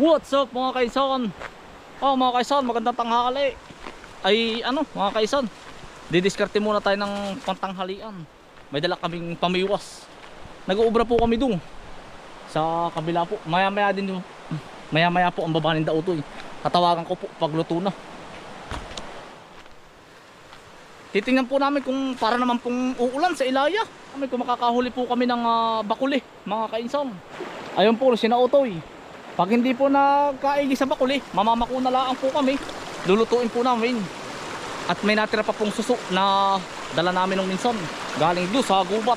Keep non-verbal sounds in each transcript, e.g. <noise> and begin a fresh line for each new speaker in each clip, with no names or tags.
What's up mga kaisan? Oh mga kaisan, magandang tanghali. Ay ano mga kaisan, didiskarte muna tayo ng pantanghalian. May dala kaming pamiwas. Nag-uubra po kami dun. Sa kabila po. Maya maya din maya maya po ang babanin daw to eh. Tatawagan ko po pagluto na. Titingnan po namin kung para naman pong uulan sa Ilaya. Kami kung makakahuli po kami ng ah, bakuli, mga kainsan. Ayun po, sinautoy. Pag hindi po nagkaigi sa bakuli, mamamako na lang po kami. Lulutuin po namin. At may natira pa pong suso na dala namin nung minsan. Galing doon sa gubat. <laughs>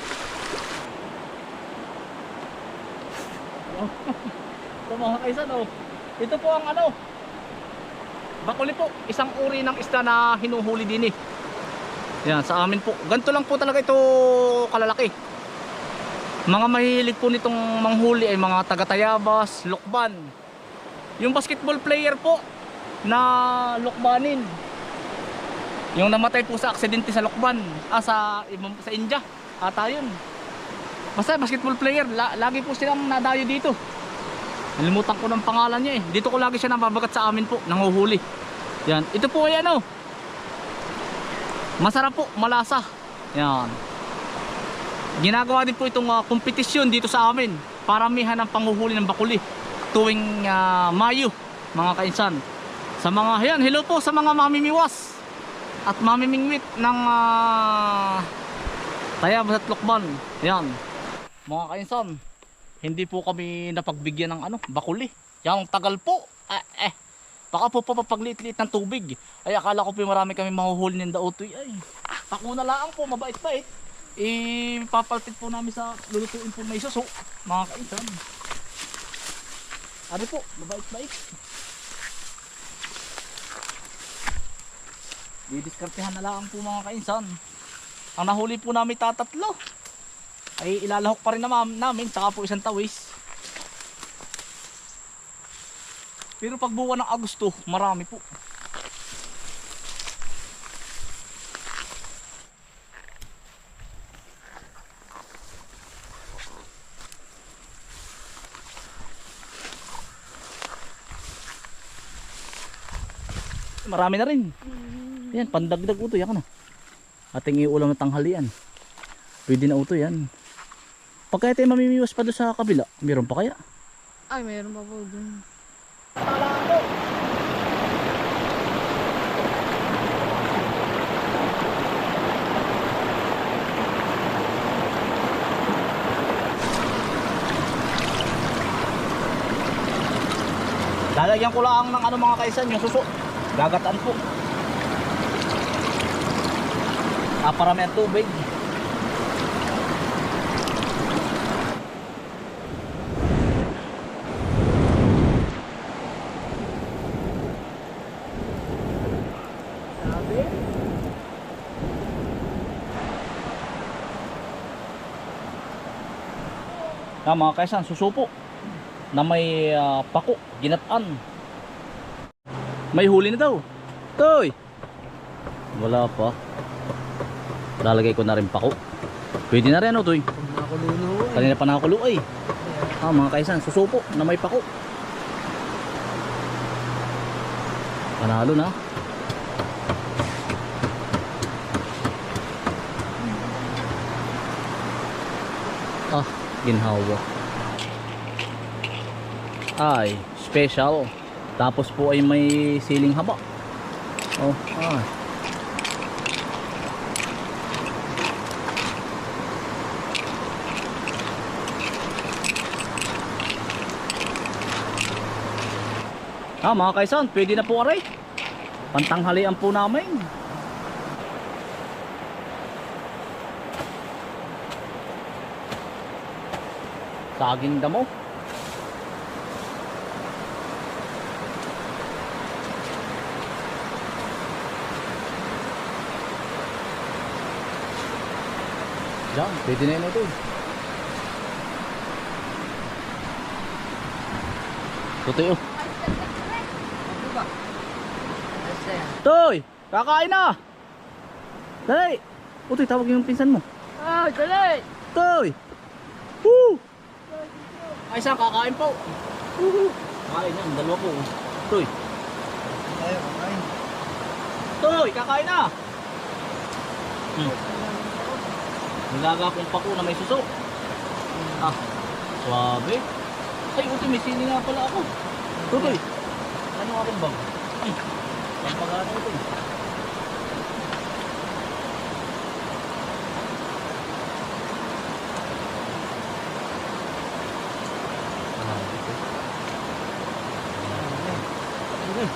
Ito mga kaisan, oh. Ito po ang ano. Bakuli po, isang uri ng isda na hinuhuli din eh. Yan, sa amin po. Ganito lang po talaga ito kalalaki. Mga mahilig po nitong manghuli ay mga taga-tayabas, lukban. Yung basketball player po na lukbanin. Yung namatay po sa aksidente sa lukban, ah, sa, sa India. Ata yun. Basta basketball player, la- lagi po silang nadayo dito. Nalimutan ko ng pangalan niya eh. Dito ko lagi siya nababagat sa amin po, nanguhuli. Yan, ito po ay ano, Masarap po, malasa. Yan. Ginagawa din po itong ah, kompetisyon dito sa amin. Paramihan ng panguhuli ng bakuli tuwing ah, Mayo, mga kainsan. Sa mga, yan, hello po sa mga mamimiwas at mamimingwit ng uh, Tayabas at Lokban. Yan. Mga kainsan, hindi po kami napagbigyan ng ano, bakuli. Yan, tagal po. Eh, eh. Baka po papapaglit-lit ng tubig. Ay akala ko po marami kami mahuhuli ng dautoy. Ay, ako na lang po, mabait-bait. Eh, papalpit po namin sa lulutuin po may suso. Mga kaisan. Ari po, mabait-bait. Didiskartehan na lang po mga kainsan. Ang nahuli po namin tatatlo. Ay ilalahok pa rin naman namin, saka po isang tawis. Pero pag buwan ng Agosto, marami po. Marami na rin. Yan, pandagdag uto yan na. Ating iulam ng tanghalian. Pwede na uto yan. Pag kaya tayo mamimiwas pa doon sa kabila, meron pa kaya?
Ay, mayroon pa po dun.
Lalagyan ko lang ng ano mga kaisan yung suso. Gagataan po. Ah, parami ang tubig. Ah, mga kaisan, susupo na may ah, pako, ginatan. May huli na daw. Toy! Wala pa. Lalagay ko na rin pako. Pwede na rin ano, Toy.
Nakululuwa.
Kanina pa nakakulo ay. Ah, mga kaisan, susupo na may pako. Panalo na. Ah, ginhawa. Ay, special. Tapos po ay may siling haba. Oh, ah. Ah, mga kaisan, pwede na po aray. Pantanghalian po namin. Saging damo. Yan, pwede na yun ito. Totoo. Toy! Kakain na! Dali! Utoy, tawag yung pinsan mo.
Ah, dali!
Toy! Woo! Ay, saan kakain po? Kain yan, dalawa po. Toy.
Tayo, kakain.
Toy, kakain na! Hmm. Nilaga kong pako na may suso. Ah, swabe. Ay, utoy, may sili nga pala ako. Tutoy, ano akong bag? Hmm. Pampagana ito. Ah, ito. Okay.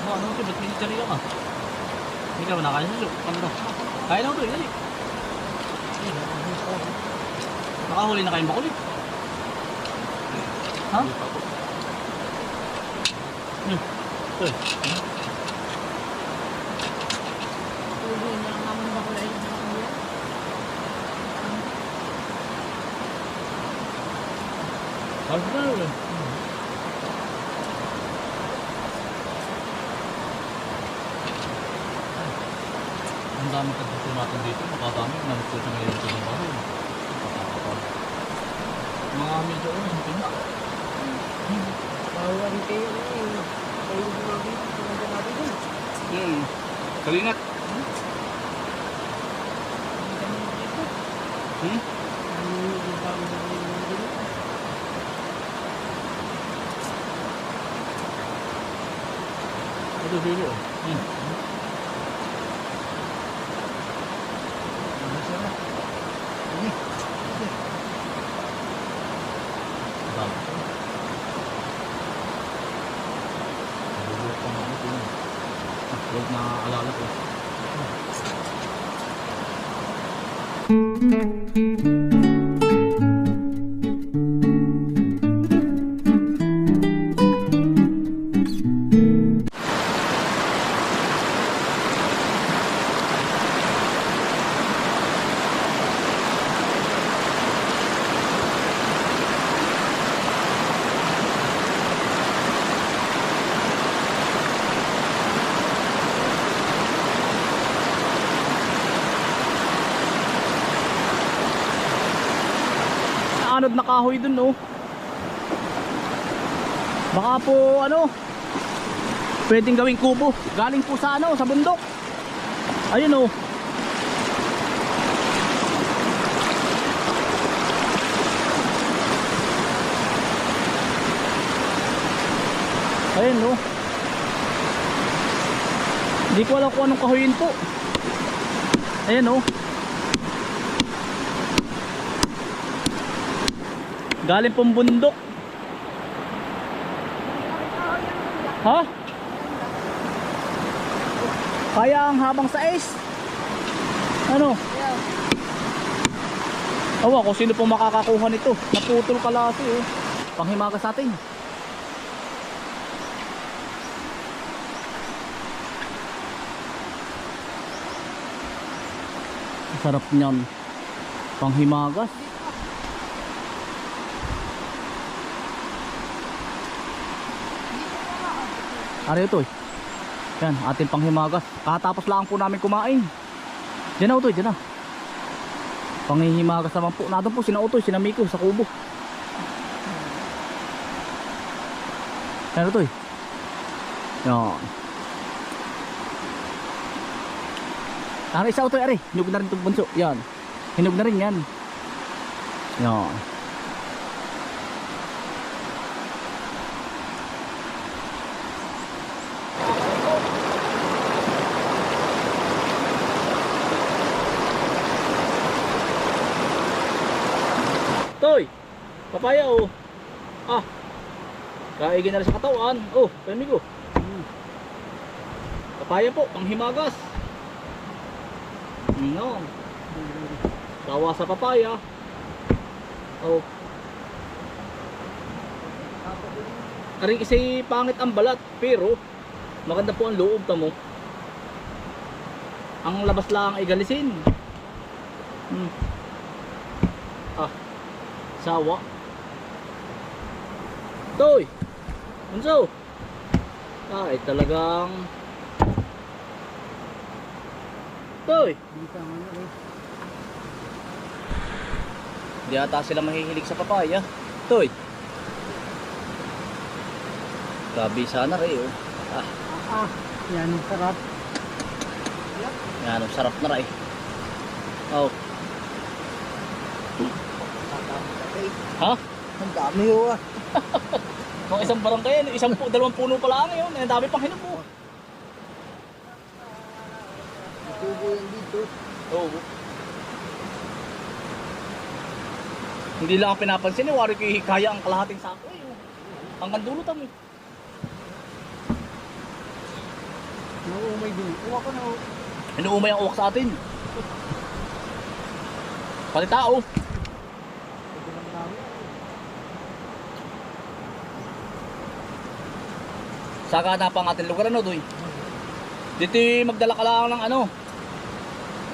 Ano, ano ito? Ba't pinitsariya ka? Hindi ka ba nakain sa siyo? Ano to? Kain ako to, dali. Nakahuli na kayong bakuli. Ha? Hmm. Ito eh.
Uwi na lang naman ba ko lang yung kuya?
Parang na yun. Ang dami pagkakulo Namit ko siya ngayon sa bahay. Nakakapal. Mga medyo ano, hindi na.
Bawa rin kayo na eh. Kayo yung mga pinaganda natin dun.
Hmm. Kalingat. Hmm?
Yung yung?
Ito dito. Hmm.
Ano siya na? Ini.
Dami. Nabubuhat pa nga ito. yun. Ah, Huwag na alala ko. Anod na kahoy dun, no? Baka po, ano, pwedeng gawing kubo. Galing po sa, ano, sa bundok. Ayun, oh. Ayun, no. Hindi ko alam kung anong kahoyin po. Ayun, oh. Galing pong bundok. Ha? Kaya ang habang sa ice. Ano? Awa kung sino pong makakakuha nito. Naputol kalasi oh. Panghimaga sa atin. Sarap niyan. Panghimagas. Ari ito eh. Yan, ating panghimagas. Katapos lang po namin kumain. Diyan na ito, diyan na. Panghihimagas naman po. Nandun po sina Utoy, sina Miko sa kubo. Yan eh. Yan. Ano isa Utoy, ari. Hinog na rin itong bunso. Yan. Hinog na rin yan. Yan. Toy! Papaya oh. Ah. Kaigin na rin sa katawan. Oh, kami ko. Hmm. Papaya po, panghimagas. No. Tawa sa papaya. Oh. Aring isa'y pangit ang balat, pero maganda po ang loob tamo. Ang labas lang ay galisin. Hmm. Ah. Sawa. Toy! Unso? Ay, talagang... Toy!
Hindi
ata sila mahihilig sa papaya. Toy. Gabi sana rin oh. Ah,
Ah, yan ang sarap.
yan ang sarap na rin. Oh, ha?
Ang dami ho ah. <laughs>
Mga isang barangay yan, isang pu dalawang puno pa lang yun. Ang dami pang hinupo.
Tubo yan dito.
Oo. Hindi lang ang pinapansin eh, wari ko kaya ang kalahating sako eh. oh. Hanggang dulo tamo. eh.
Nauumay din. Kuha ko na ho.
Inuumay ang uwak sa atin. Pati tao.
Ito lang dami.
Saka na pang ating lugar ano doy. Dito magdala ka lang ng ano.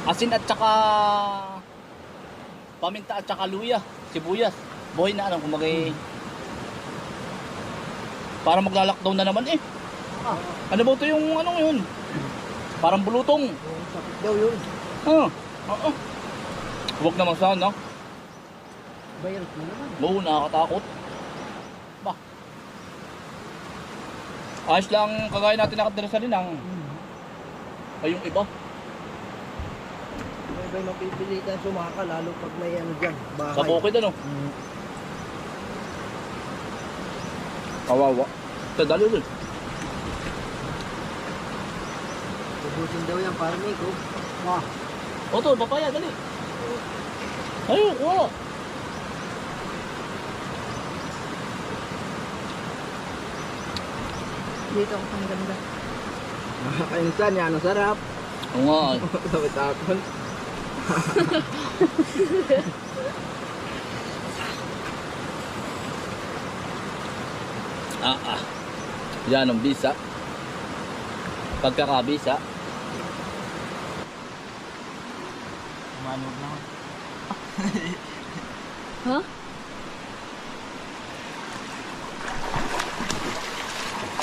Asin at saka paminta at saka luya, sibuyas. Buhay na ano, kumbaga eh. Para magla-lockdown na naman eh.
Ah,
Ano ba ito yung ano yun? Parang bulutong.
sakit daw yun.
Ah, oo. Huwag naman sana.
Virus na naman.
Oo, nakakatakot. Ba. Ayos lang kagaya natin nakatira sa linang.
Hmm.
Ay yung iba.
May iba mapipilitan sumaka lalo pag may ano dyan. Bahay.
Sa bukid ano.
Hmm.
Kawawa. Dali ulit.
Tubusin daw yan para may ko. Ah,
O to, papaya, dali. Ayun, kuha.
Dito ako pang ganda.
Kainsan yan ang sarap.
Oo nga. <laughs>
Sabi tapon. <laughs>
Ah, ah. Yan ang bisa. Pagkakabisa.
Manog na ho.
Ha?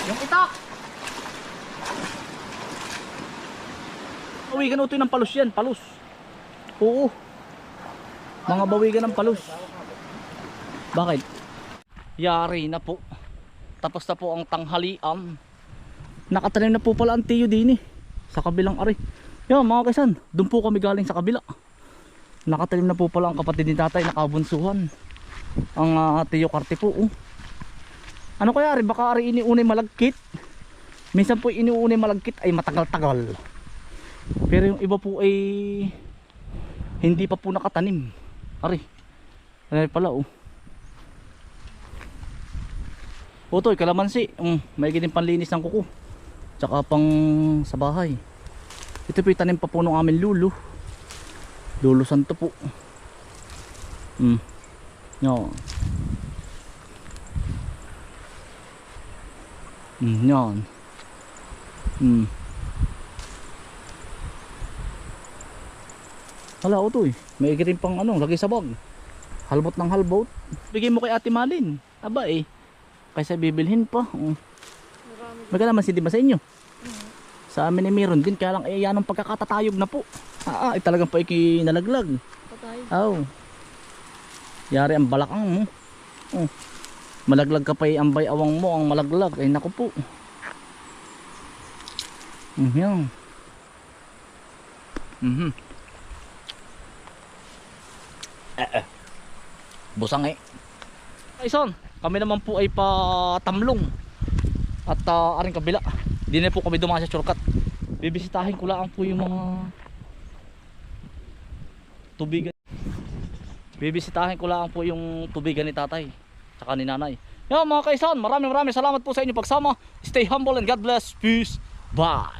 Yung itak! Bawigan ito ng palos yan, palos. Oo. Mga bawigan ng palos. Bakit? Yari na po. Tapos na po ang tanghalian. Nakatanim na po pala ang tiyo din eh. Sa kabilang ari. Yan mga kaisan, doon po kami galing sa kabila. Nakatanim na po pala ang kapatid ni tatay, nakabunsuhan. Ang uh, tiyo karte po. Oh. Ano kaya rin? Baka rin iniunay malagkit. Minsan po iniunay malagkit ay matagal-tagal. Pero yung iba po ay hindi pa po nakatanim. Ari. Ano pala oh. Utoy, kalamansi. Um, may gining panlinis ng kuko. Tsaka pang sa bahay. Ito po yung tanim pa po ng amin lulo. Lulo santo po. Hmm. Yan. Mm, yan. Mm. Hala, ito eh. May rin pang ano, lagi sa bag. Halbot ng halbot. Bigay mo kay Ate Malin. Aba eh. Kaysa bibilhin pa. Oh. Magkano naman si Diba sa inyo? Sa amin eh meron din. Kaya lang eh yan ang pagkakatatayog na po. Ah, ah eh, talagang pa ikinalaglag.
Patay.
Oh. Yari ang balakang mo. Oh. Malaglag ka pa eh, ambay awang mo ang malaglag. Ay naku po. Mm, yan. Mhm. Eh, eh. Busang eh. Ay son, kami naman po ay patamlong. At uh, aring kabila. Di na po kami dumaan sa shortcut. Bibisitahin ko lang po yung mga tubigan. Bibisitahin ko lang po yung tubigan ni tatay Tsaka ni nanay. Yan mga kaisan maraming maraming salamat po sa inyo pagsama. Stay humble and God bless. Peace. Bye